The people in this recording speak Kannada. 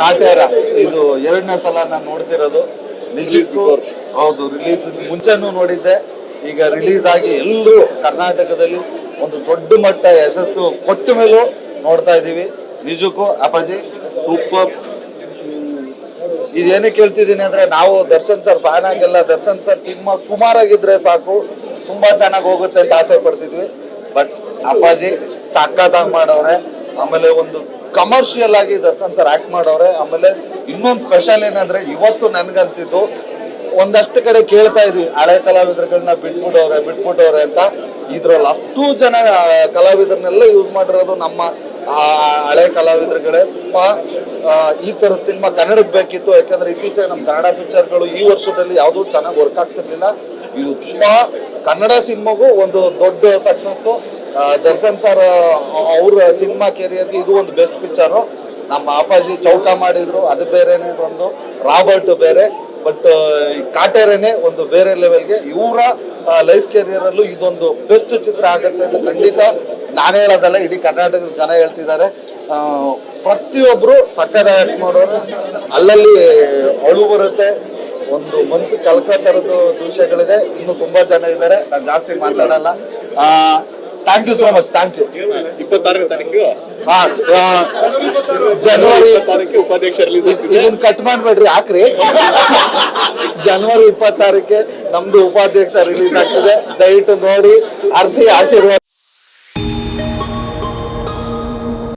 ಕಾಟೇರ. ಇದು ಎರಡನೇ ಸಲ ನಾನು ನೋಡ್ತಿರೋದು. ನಿಜಕ್ಕೂ ಹೌದು ರಿಲೀಸ್ ಮುಂಚೆನೂ ನೋಡಿದ್ದೆ. ಈಗ ರಿಲೀಸ್ ಆಗಿ ಎಲ್ಲರೂ ಕರ್ನಾಟಕದಲ್ಲಿ ಒಂದು ದೊಡ್ಡ ಮಟ್ಟ ಯಶಸ್ಸು ಕೊಟ್ಟ ಮೇಲೂ ನೋಡ್ತಾ ಇದ್ದೀವಿ ನಿಜಕ್ಕೂ ಅಪ್ಪಾಜಿ, ಸೂಪರ್. ಇದೇನಕ್ಕೆ ಕೇಳ್ತಿದ್ದೀನಿ ಅಂದ್ರೆ ನಾವು ದರ್ಶನ್ ಸರ್ ಫ್ಯಾನ್ ಆಗಿಲ್ಲ. ದರ್ಶನ್ ಸರ್ ಸಿನಿಮಾ ಸುಮಾರಾಗಿದ್ರೆ ಸಾಕು. ತುಂಬಾ ಚೆನ್ನಾಗಿ ಹೋಗುತ್ತೆ ಅಂತ ಆಸೆ ಪಡ್ತಿದ್ವಿ. ಬಟ್ ಅಪ್ಪಾಜಿ, ಸಾಕಾದಾಗ ಮಾಡವ್ರೆ ಆಮೇಲೆ ಒಂದು ಕಮರ್ಷಿಯಲ್ ಆಗಿ ದರ್ಶನ್ ಸರ್ ಆಕ್ಟ್ ಮಾಡೋರೆ. ಆಮೇಲೆ ಇನ್ನೊಂದು ಸ್ಪೆಷಲ್ ಏನಂದ್ರೆ ಇವತ್ತು ನನ್ಗನ್ಸಿದ್ದು ಒಂದಷ್ಟು ಕಡೆ ಕೇಳ್ತಾ ಇದ್ವಿ. ಹಳೆ ಕಲಾವಿದರುಗಳನ್ನ ಬಿಟ್ಬಿಟ್ಟವ್ರೆ ಬಿಟ್ಬಿಟ್ಟವ್ರೆ ಅಂತ. ಇದ್ರಲ್ಲಿ ಅಷ್ಟು ಜನ ಕಲಾವಿದರನ್ನೆಲ್ಲ ಯೂಸ್ ಮಾಡಿರೋದು ನಮ್ಮ ಹಳೆ ಕಲಾವಿದರುಗಳೇ. ಈ ತರದ ಸಿನಿಮಾ ಕನ್ನಡಕ್ಕೆ ಬೇಕಿತ್ತು. ಯಾಕಂದ್ರೆ ಇತ್ತೀಚೆಗೆ ನಮ್ಮ ಕನ್ನಡ ಪಿಕ್ಚರ್ಗಳು ಈ ವರ್ಷದಲ್ಲಿ ಯಾವುದೂ ಚೆನ್ನಾಗಿ ವರ್ಕ್ ಆಗ್ತಿರ್ಲಿಲ್ಲ. ಇದು ತುಂಬಾ ಕನ್ನಡ ಸಿನಿಮಾಗೂ ಒಂದು ದೊಡ್ಡ ಸಕ್ಸಸ್ಸು ದರ್ಶನ್ ಸರ್ ಅವ್ರ ಸಿನಿಮಾ ಕೆರಿಯರ್ಗೆ ಇದು ಒಂದು ಬೆಸ್ಟ್ ಪಿಕ್ಚರು ನಮ್ಮ ಅಪ್ಪಾಜಿ ಚೌಕ ಮಾಡಿದ್ರು, ಅದು ಬೇರೆನೇ ಒಂದು ರಾಬರ್ಟ್ ಬೇರೆ ಬಟ್ ಕಾಟೇರೇನೆ ಒಂದು ಬೇರೆ ಲೆವೆಲ್ಗೆ ಇವರ ಲೈಫ್ ಕೆರಿಯರ್ ಅಲ್ಲೂ ಇದೊಂದು ಬೆಸ್ಟ್ ಚಿತ್ರ ಆಗುತ್ತೆ ಅಂತ ಖಂಡಿತ ನಾನು ಹೇಳೋದಲ್ಲ, ಇಡೀ ಕರ್ನಾಟಕದ ಜನ ಹೇಳ್ತಿದ್ದಾರೆ. ಪ್ರತಿಯೊಬ್ಬರು ಸಕ್ಕರೆ ಆಕ್ಟ್ ಮಾಡೋರು, ಅಲ್ಲಲ್ಲಿ ಅಳು ಬರುತ್ತೆ, ಒಂದು ಮನ್ಸು ಕಲ್ಕ ಥರದ್ದು ದೃಶ್ಯಗಳಿದೆ. ಇನ್ನು ತುಂಬಾ ಜನ ಇದ್ದಾರೆ, ನಾನು ಜಾಸ್ತಿ ಮಾತಾಡಲ್ಲ. Thank you so much thank you ಇಪ್ಪತ್ತಾರನೇ ತಾರೀಕು? ಜನವರಿ ತಾರೀಕು ಉಪಾಧ್ಯಕ್ಷ ಇದನ್ನ ಕಟ್ ಮಾಡ್ಬೇಡ್ರಿ ಹಾಕ್ರಿ. ಜನವರಿ ಇಪ್ಪತ್ತಾರಕ್ಕೆ ನಮ್ದು ಉಪಾಧ್ಯಕ್ಷ ರಿಲೀಸ್ ಆಗ್ತದೆ. ದಯವಿಟ್ಟು ನೋಡಿ ಅರ್ಸಿ ಆಶೀರ್ವಾದ.